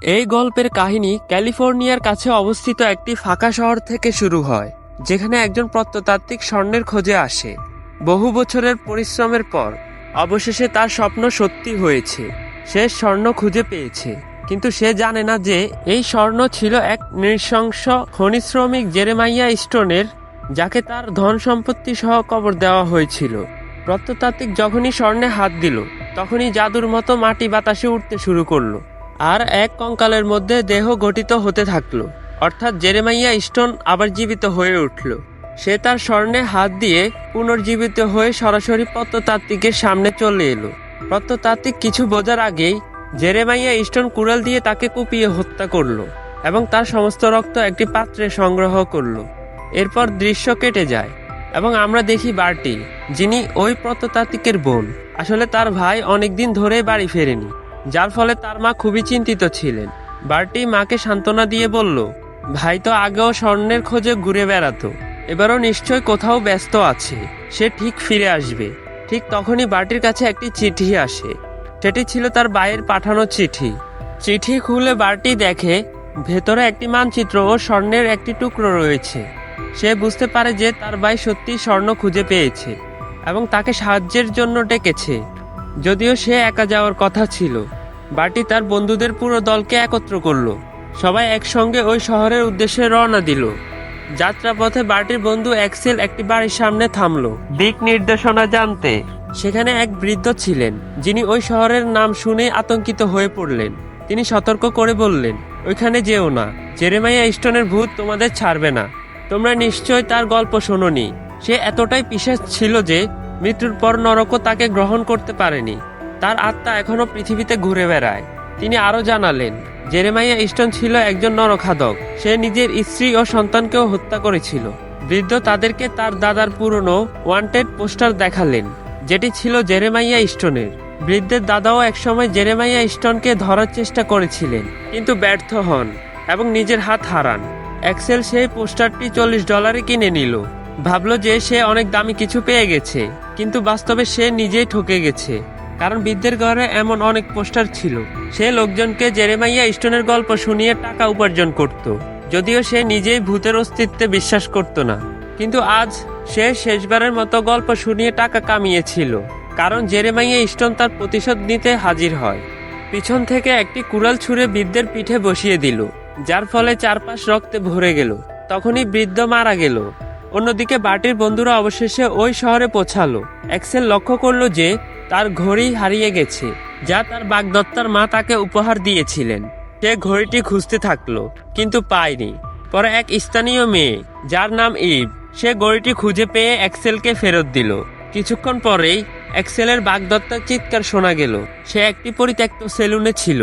এই গল্পের কাহিনী ক্যালিফোর্নিয়ার কাছে অবস্থিত একটি ফাঁকা শহর থেকে শুরু হয়, যেখানে একজন প্রত্নতাত্ত্বিক স্বর্ণের খোঁজে আসে। বহু বছরের পরিশ্রমের পর, অবশেষে তার স্বপ্ন সত্যি হয়েছে। সে স্বর্ণ খুঁজে পেয়েছে, কিন্তু সে জানে না যে এই স্বর্ণ ছিল এক নৃশংস খনি শ্রমিক জেরেমাইয়া স্টোনের, যাকে তার ধন সম্পত্তি সহ কবর দেওয়া হয়েছিল। প্রত্নতাত্ত্বিক যখনই স্বর্ণে হাত দিল, তখনই জাদুর মতো মাটি বাতাসে উঠতে শুরু করল। আর এক কঙ্কালের মধ্যে দেহ গঠিত হতে থাকল। অর্থাৎ জেরেমাইয়া স্টোন আবার জীবিত হয়ে উঠল। সে তার স্বর্ণে হাত দিয়ে পুনর্জীবিত হয়ে সরাসরি প্রত্নতাত্ত্বিকের সামনে চলে এলো। প্রত্নতাত্ত্বিক কিছু বোঝার আগেই জেরেমাইয়া স্টোন কুড়াল দিয়ে তাকে কুপিয়ে হত্যা করল এবং তার সমস্ত রক্ত একটি পাত্রে সংগ্রহ করল। এরপর দৃশ্য কেটে যায় এবং আমরা দেখি বার্টি, যিনি ওই প্রত্নতাত্ত্বিকের বোন। আসলে তার ভাই অনেকদিন ধরে বাড়ি ফেরেনি। যার ফলে তার মা খুবই চিন্তিত ছিলেন। বার্টি মাকে সান্ত্বনা দিয়ে বলল, ভাই তো আগেও স্বর্ণের খোঁজে ঘুরে বেড়াতো। এবারও নিশ্চয় কোথাও ব্যস্ত আছে। সে ঠিক ফিরে আসবে। ঠিক তখনই বার্টির কাছে একটি চিঠি আসে। সেটি ছিল তার ভাইয়ের পাঠানো চিঠি। চিঠি খুলে বার্টি দেখে ভেতরে একটি মানচিত্র ও স্বর্ণের একটি টুকরো রয়েছে। সে বুঝতে পারে যে তার ভাই সত্যি স্বর্ণ খুঁজে পেয়েছে এবং তাকে সাহায্যের জন্য ডেকেছে। যদিও সে একা যাওয়ার কথা ছিল। বাটি তার বন্ধুদের পুরো দলকে একত্র করল। সবাই একসঙ্গে ওই শহরের উদ্দেশ্যে রওনা দিল। যাত্রাপথে বাটির বন্ধু এক্সেল একটি বাড়ির সামনে থামলো। দিক নির্দেশনা জানতে। সেখানে এক বৃদ্ধ ছিলেন, যিনি ওই শহরের নাম শুনে আতঙ্কিত হয়ে পড়লেন। তিনি সতর্ক করে বললেন, ওইখানে যেও না। জেরেমাইয়া স্টোনের ভূত তোমাদের ছাড়বে না। তোমরা নিশ্চয় তার গল্প শোনোনি। সে এতটাই পিসাচ ছিল যে মৃত্যুর পর নরকও তাকে গ্রহণ করতে পারেনি। তার আত্মা এখনও পৃথিবীতে ঘুরে বেড়ায়। তিনি আরও জানালেন, জেরেমাইয়া ইস্টন ছিল একজন নরখাদক। সে নিজের স্ত্রী ও সন্তানকেও হত্যা করেছিল। বৃদ্ধ তাদেরকে তার দাদার পুরনো ওয়ান্টেড পোস্টার দেখালেন, যেটি ছিল জেরেমাইয়া স্টোনের। বৃদ্ধের দাদাও একসময় জেরেমাইয়া ইস্টনকে ধরার চেষ্টা করেছিলেন, কিন্তু ব্যর্থ হন এবং নিজের হাত হারান। এক্সেল সেই পোস্টারটি চল্লিশ ডলারে কিনে নিল। ভাবলো যে সে অনেক দামি কিছু পেয়ে গেছে, কিন্তু বাস্তবে সে নিজেই ঠকে গেছে। কারণ বৃদ্ধের ঘরে এমন অনেক পোস্টার ছিল। সে লোকজনকে জেরেমাইয়া স্টোনের গল্প শুনিয়ে টাকা উপার্জন করত। যদিও সে নিজেই ভূতের অস্তিত্বে বিশ্বাস করত না। কিন্তু আজ সে শেষবারের মতো গল্প শুনিয়ে টাকা কামিয়েছিল, কারণ জেরেমাইয়া স্টোন তার প্রতিশোধ নিতে হাজির হয়। পিছন থেকে একটি কুড়াল ছুঁড়ে বৃদ্ধের পিঠে বসিয়ে দিল, যার ফলে চারপাশ রক্তে ভরে গেল। তখনই বৃদ্ধ মারা গেল। অন্যদিকে বাটির বন্ধুরা অবশেষে ওই শহরে পৌঁছালো। এক্সেল লক্ষ্য করল যে, তার ঘড়ি হারিয়ে গেছে, যা তার বাগদত্তার মা তাকে উপহার দিয়েছিলেন। সে ঘড়িটি খুঁজতে থাকল, কিন্তু পায়নি। পরে এক স্থানীয় মেয়ে, যার নাম ইভ সে ঘড়িটি খুঁজে পেয়ে এক্সেলকে ফেরত দিল। কিছুক্ষণ পরেই এক্সেলের বাগদত্তার চিৎকার শোনা গেল। সে একটি পরিত্যক্ত সেলুনে ছিল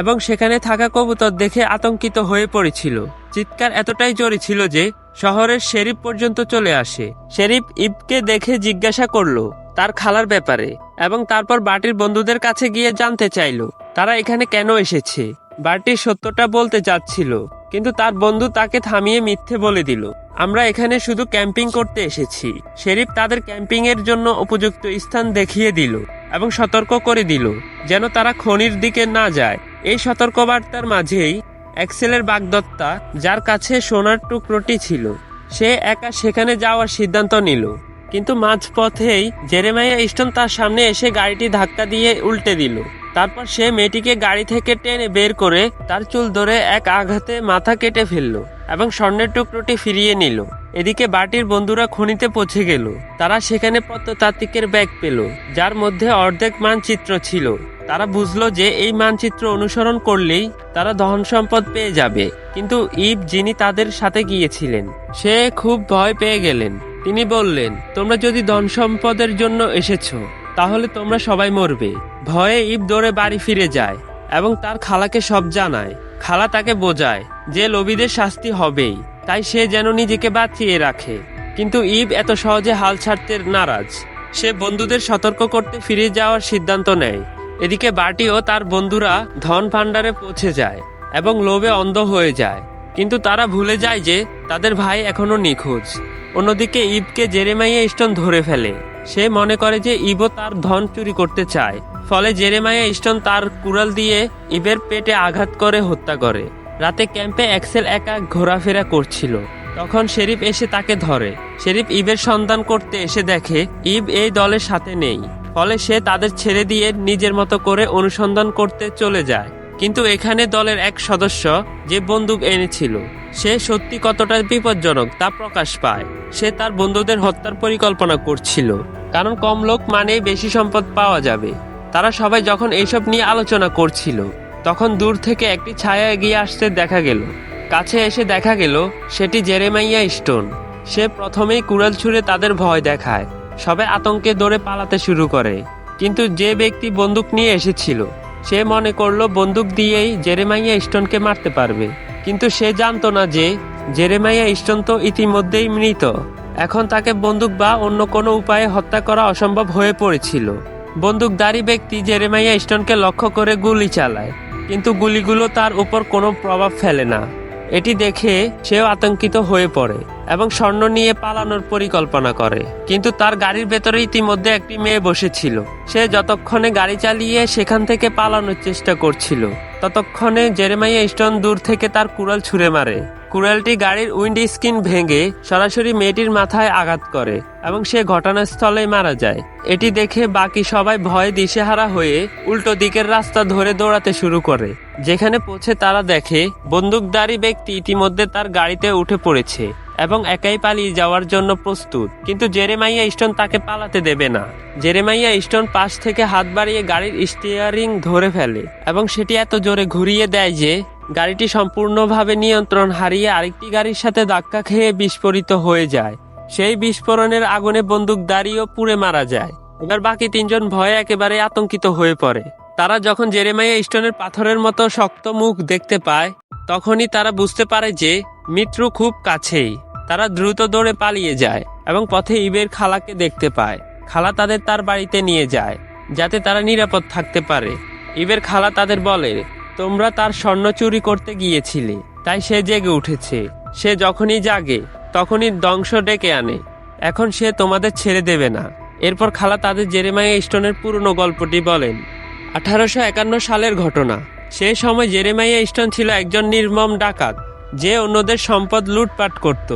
এবং সেখানে থাকা কবুতর দেখে আতঙ্কিত হয়ে পড়েছিল। চিৎকার এতটাই জোরে ছিল যে শহরের শেরিফ পর্যন্ত চলে আসে। শেরিফ ইবকে দেখে জিজ্ঞাসা করল, তার খালার ব্যাপারে, এবং তারপর বাটির বন্ধুদের কাছে গিয়ে জানতে চাইলো, তারা এখানে কেন এসেছে? বাটির সত্যটা বলতে চাচ্ছিল, কিন্তু তার বন্ধু তাকে থামিয়ে মিথ্যে বলে দিল, আমরা এখানে শুধু ক্যাম্পিং করতে এসেছি। শেরিফ তাদের ক্যাম্পিং এর জন্য উপযুক্ত স্থান দেখিয়ে দিল, এবং সতর্ক করে দিল, যেন তারা খনির দিকে না যায়। এই সতর্কবার্তার মাঝেই এক্সেলের বাগদত্তা, যার কাছে সোনার টুকরোটি ছিল। সে একা সেখানে যাওয়ার সিদ্ধান্ত নিল। কিন্তু মাঝপথেই জেরেমাইয়া ইস্টন তার সামনে এসে গাড়িটি ধাক্কা দিয়ে উল্টে দিল। তারপর সে মেয়েটিকে গাড়ি থেকে টেনে বের করে তার চুল ধরে এক আঘাতে মাথা কেটে ফেলল এবং স্বর্ণের টুকরোটি ফিরিয়ে নিল। এদিকে বাটির বন্ধুরা খনিতে পৌঁছে গেল। তারা সেখানে প্রত্নতাত্ত্বিকের ব্যাগ পেল, যার মধ্যে অর্ধেক মানচিত্র ছিল। তারা বুঝলো যে এই মানচিত্র অনুসরণ করলেই তারা ধন সম্পদ পেয়ে যাবে। কিন্তু ইব, যিনি তাদের সাথে গিয়েছিলেন, সে খুব ভয় পেয়ে গেলেন। তিনি বললেন, তোমরা যদি ধন সম্পদের জন্য এসেছ, তাহলে তোমরা সবাই মরবে। ভয়ে ইব দৌড়ে বাড়ি ফিরে যায় এবং তার খালাকে সব জানায়। খালা তাকে বোঝায় যে লোভীদের শাস্তি হবেই, তাই সে যেন নিজেকে বাঁচিয়ে রাখে। কিন্তু ইব এত সহজে হাল ছাড়তে নারাজ। সে বন্ধুদের সতর্ক করতে ফিরে যাওয়ার সিদ্ধান্ত নেয়। এদিকে বাটি ও তার বন্ধুরা ধন ভাণ্ডারে পৌঁছে যায় এবং লোভে অন্ধ হয়ে যায়। কিন্তু তারা ভুলে যায় যে তাদের ভাই এখনও নিখোঁজ। অন্যদিকে ইবকে জেরেমাইয়া স্টোন ধরে ফেলে। সে মনে করে যে ইবো তার ধন চুরি করতে চায়। ফলে জেরেমাইয়া স্টোন তার কুড়াল দিয়ে ইবের পেটে আঘাত করে হত্যা করে। রাতে ক্যাম্পে এক্সেল একা ঘোরাফেরা করছিল। তখন শেরিফ এসে তাকে ধরে। শেরিফ ইবের সন্ধান করতে এসে দেখে, ইব এই দলের সাথে নেই। ফলে সে তাদের ছেড়ে দিয়ে নিজের মতো করে অনুসন্ধান করতে চলে যায়। কিন্তু এখানে দলের এক সদস্য যে বন্দুক এনেছিল, সে সত্যি কতটা বিপজ্জনক তা প্রকাশ পায়। সে তার বন্ধুদের হত্যার পরিকল্পনা করছিল। কারণ কম লোক মানেই বেশি সম্পদ পাওয়া যাবে। তারা সবাই যখন এইসব নিয়ে আলোচনা করছিল, তখন দূর থেকে একটি ছায়া এগিয়ে আসতে দেখা গেল। কাছে এসে দেখা গেল, সেটি জেরেমাইয়া স্টোন। সে প্রথমেই কুড়াল ছুঁড়ে তাদের ভয় দেখায়। সবাই আতঙ্কে দৌড়ে পালাতে শুরু করে। কিন্তু যে ব্যক্তি বন্দুক নিয়ে এসেছিল, সে মনে করল বন্দুক দিয়েই জেরেমাইয়া স্টোনকে মারতে পারবে। কিন্তু সে জানতো না যে, জেরেমাইয়া স্টোন তো ইতিমধ্যেই মৃত। এখন তাকে বন্দুক বা অন্য কোনো উপায়ে হত্যা করা অসম্ভব হয়ে পড়েছিল। বন্দুকধারী ব্যক্তি জেরেমাইয়া স্টোনকে লক্ষ্য করে গুলি চালায়, কিন্তু গুলিগুলো তার উপর কোনো প্রভাব ফেলে না। এটি দেখে সেও আতঙ্কিত হয়ে পড়ে এবং স্বর্ণ নিয়ে পালানোর পরিকল্পনা করে। কিন্তু তার গাড়ির ভেতরে ইতিমধ্যে একটি মেয়ে বসেছিল। সে যতক্ষণে গাড়ি চালিয়ে সেখান থেকে পালানোর চেষ্টা করছিল, ততক্ষণে জেরেমাইয়া স্টোন দূর থেকে তার কুড়াল ছুঁড়ে মারে। কুড়ালটি গাড়ির উইন্ড স্ক্রিন ভেঙে সরাসরি মেয়েটির মাথায় আঘাত করে এবং সে ঘটনাস্থলে মারা যায়। এটি দেখে বাকি সবাই ভয়ে দিশেহারা হয়ে উল্টো দিকের রাস্তা ধরে দৌড়াতে শুরু করে, যেখানে পৌঁছে তারা দেখে বন্দুকধারী ব্যক্তি ইতিমধ্যে তার গাড়িতে উঠে পড়েছে এবং একাই পালিয়ে যাওয়ার জন্য প্রস্তুত। কিন্তু জেরেমাইয়া স্টোন তাকে পালাতে দেবে না। জেরেমাইয়া স্টোন পাশ থেকে হাত বাড়িয়ে গাড়ির স্টিয়ারিং ধরে ফেলে এবং সেটি এত জোরে ঘুরিয়ে দেয় যে গাড়িটি সম্পূর্ণভাবে নিয়ন্ত্রণ হারিয়ে আরেকটি গাড়ির সাথে ধাক্কা খেয়ে বিস্ফোরিত হয়ে যায়। সেই বিস্ফোরণের আগুনে বন্দুকধারীও পুড়ে মারা যায়। এবার বাকি তিনজন ভয়ে একেবারে আতঙ্কিত হয়ে পড়ে। তারা যখন জেরেমাইয়া স্টোনের পাথরের মতো শক্ত মুখ দেখতে পায়, তখনই তারা বুঝতে পারে যে মৃত্যু খুব কাছেই। তারা দ্রুত দৌড়ে পালিয়ে যায় এবং পথে ইবের খালাকে দেখতে পায়। খালা তাদের তার বাড়িতে নিয়ে যায়, যাতে তারা নিরাপদ থাকতে পারে। ইবের খালা তাদের বলে তোমরা তার স্বর্ণ চুরি করতে গিয়েছিলে, তাই সে জেগে উঠেছে। সে যখনই জাগে, তখনই ধ্বংস ডেকে আনে। এখন সে তোমাদের ছেড়ে দেবে না। এরপর খালা তাদের জেরেমাইয়া স্টোনের পুরনো গল্পটি বলেন। আঠারোশো একান্ন সালের ঘটনা। সে সময় জেরেমাইয়া স্টোন ছিল একজন নির্মম ডাকাত, যে অন্যদের সম্পদ লুটপাট করত।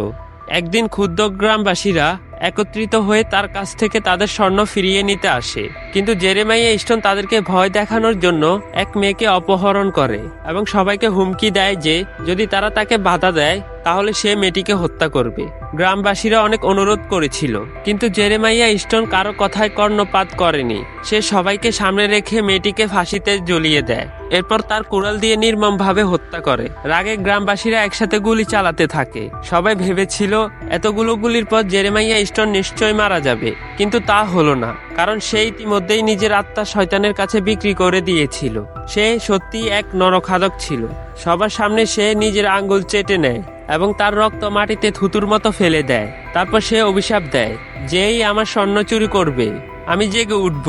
একদিন ক্ষুদ্র গ্রামবাসীরা একত্রিত হয়ে তার কাছ থেকে তাদের স্বর্ণ ফিরিয়ে নিতে আসে। কিন্তু জেরেমাইয়া স্টোন তাদেরকে ভয় দেখানোর জন্য এক মেয়েকে অপহরণ করে এবং সবাইকে হুমকি দেয় যে, যদি তারা তাকে বাধা দেয়, তাহলে সে মেয়েটিকে হত্যা করবে। গ্রামবাসীরা অনেক অনুরোধ করেছিল, কিন্তু জেরেমাইয়া স্টোন কারও কথায় কর্ণপাত করেনি। সে সবাইকে সামনে রেখে মেয়েটিকে ফাঁসিতে জ্বলিয়ে দেয়। এরপর তার কুড়াল দিয়ে নির্মমভাবে হত্যা করে। রাগে গ্রামবাসীরা একসাথে গুলি চালাতে থাকে। সবাই ভেবেছিল, এতগুলো গুলির পর জেরেমাইয়া স্টোন নিশ্চয় মারা যাবে। কিন্তু তা হলো না, কারণ সে ইতিমধ্যেই নিজের আত্মা শয়তানের কাছে বিক্রি করে দিয়েছিল। সে সত্যি এক নরখাদক ছিল। সবার সামনে সে নিজের আঙ্গুল চেটে নেয়। এবং তার রক্ত মাটিতে থুতুর মতো ফেলে দেয়। তারপর সে অভিশাপ দেয় যেই আমার স্বর্ণ চুরি করবে, আমি জেগে উঠব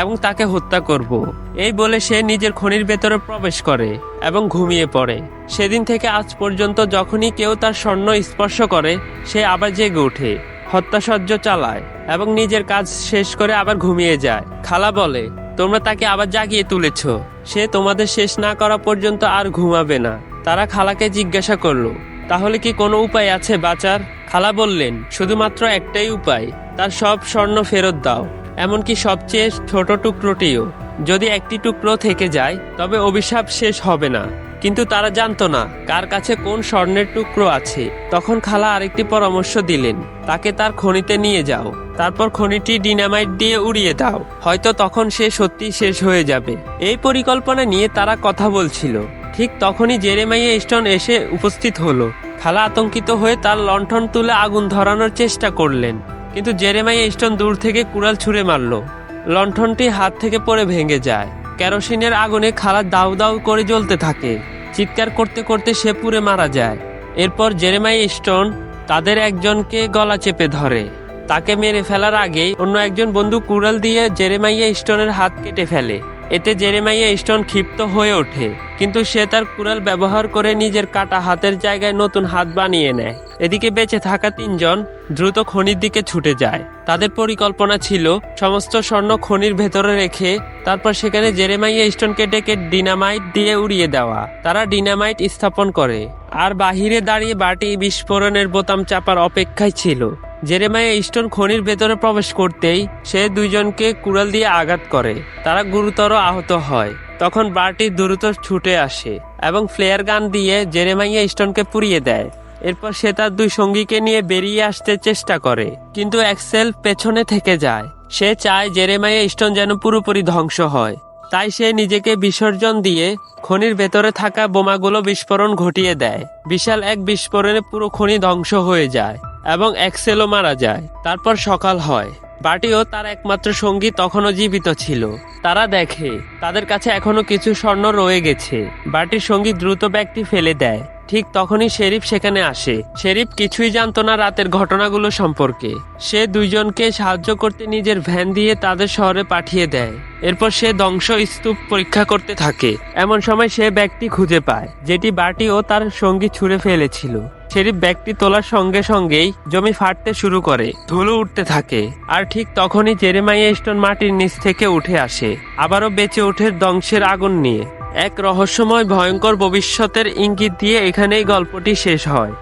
এবং তাকে হত্যা করব। এই বলে সে নিজের খনির ভেতরে প্রবেশ করে এবং ঘুমিয়ে পড়ে। সেদিন থেকে আজ পর্যন্ত যখনই কেউ তার স্বর্ণ স্পর্শ করে, সে আবার জেগে ওঠে হত্যাসহ্য চালায় এবং নিজের কাজ শেষ করে আবার ঘুমিয়ে যায়। খালা বলে, তোমরা তাকে আবার জাগিয়ে তুলেছ। সে তোমাদের শেষ না করা পর্যন্ত আর ঘুমাবে না। তারা খালাকে জিজ্ঞাসা করল তাহলে কি কোনো উপায় আছে, বাঁচার? খালা বললেন, শুধুমাত্র একটাই উপায়। তার সব স্বর্ণ ফেরত দাও। এমনকি সবচেয়ে ছোট টুকরোটিও। যদি একটি টুকরো থেকে যায়, তবে অভিশাপ শেষ হবে না। কিন্তু তারা জানতো না, কার কাছে কোন স্বর্ণের টুকরো আছে। তখন খালা আরেকটি পরামর্শ দিলেন, তাকে তার খনিতে নিয়ে যাও। তারপর খনিটি ডিনামাইট দিয়ে উড়িয়ে দাও। হয়তো তখন সে সত্যি শেষ হয়ে যাবে। এই পরিকল্পনা নিয়ে তারা কথা বলছিল। ঠিক তখনই জেরেমাইয়া স্টোন এসে উপস্থিত হলো। খালা আতঙ্কিত হয়ে তার লণ্ঠন তুলে আগুন ধরানোর চেষ্টা করলেন। কিন্তু জেরেমাইয়া স্টোন দূর থেকে কুড়াল ছুঁড়ে মারল। লণ্ঠনটি হাত থেকে পড়ে ভেঙে যায়। কেরোসিনের আগুনে খালা দাউ দাউ করে জ্বলতে থাকে। চিৎকার করতে করতে সে পুড়ে মারা যায়। এরপর জেরেমাই স্টোন তাদের একজনকে গলা চেপে ধরে। তাকে মেরে ফেলার আগেই অন্য একজন বন্ধু কুড়াল দিয়ে জেরেমাইয়া স্টোনের হাত কেটে ফেলে। এতে জেরেমাইয়া স্টোন ক্ষিপ্ত হয়ে ওঠে, কিন্তু সে তার কুড়াল ব্যবহার করে নিজের কাটা হাতের জায়গায় নতুন হাত বানিয়ে নেয়। এদিকে বেঁচে থাকা তিনজন দ্রুত খনির দিকে ছুটে যায়। তাদের পরিকল্পনা ছিল সমস্ত স্বর্ণ খনির ভেতরে রেখে তারপর সেখানে জেরেমাইয়া স্টোনকে ডেকে ডিনামাইট দিয়ে উড়িয়ে দেওয়া। তারা ডিনামাইট স্থাপন করে। আর বাহিরে দাঁড়িয়ে বাটি বিস্ফোরণের বোতাম চাপার অপেক্ষায় ছিল। জেরেমাইয়া স্টোন খনির ভেতরে প্রবেশ করতেই সে দুইজনকে কুড়াল দিয়ে আঘাত করে। তারা গুরুতর আহত হয়। তখন বার্টি দ্রুত ছুটে আসে এবং ফ্লেয়ার গান দিয়ে জেরেমাইয়া স্টোনকে পুড়িয়ে দেয়। এরপর সে তার দুই সঙ্গীকে নিয়ে বেরিয়ে আসতে চেষ্টা করে, কিন্তু এক্সেল পেছনে থেকে যায়। সে চায় জেরেমাইয়া স্টোন যেন পুরোপুরি ধ্বংস হয়। তাই সে নিজেকে বিসর্জন দিয়ে খনির ভেতরে থাকা বোমাগুলো বিস্ফোরণ ঘটিয়ে দেয়। বিশাল এক বিস্ফোরণে পুরো খনি ধ্বংস হয়ে যায়। এবং এক্সেলও মারা যায়। তারপর সকাল হয়। বাটিও তার একমাত্র সঙ্গী তখনও জীবিত ছিল। তারা দেখে, তাদের কাছে এখনও কিছু স্বর্ণ রয়ে গেছে। বাটির সঙ্গী দ্রুত ব্যক্তি ফেলে দেয়। ঠিক তখনই শেরিফ সেখানে আসে। শেরিফ কিছুই জানতো না রাতের ঘটনাগুলো সম্পর্কে। সে দুইজনকে সাহায্য করতে নিজের ভ্যান দিয়ে তাদের শহরে পাঠিয়ে দেয়। এরপর সে ধ্বংস স্তূপ পরীক্ষা করতে থাকে। এমন সময় সে ব্যাগটি খুঁজে পায়, যেটি বাটি ও তার সঙ্গী ছুঁড়ে ফেলেছিল। শেরিফ ব্যাগটি তোলার সঙ্গে সঙ্গেই জমি ফাটতে শুরু করে, ধুলো উঠতে থাকে। আর ঠিক তখনই জেরেমাইয়া স্টোন মাটির নিচ থেকে উঠে আসে, আবারও বেঁচে ওঠে ধ্বংসের আগুন নিয়ে। এক রহস্যময়, ভয়ঙ্কর ভবিষ্যতের ইঙ্গিত দিয়ে এখানেই গল্পটি শেষ হয়।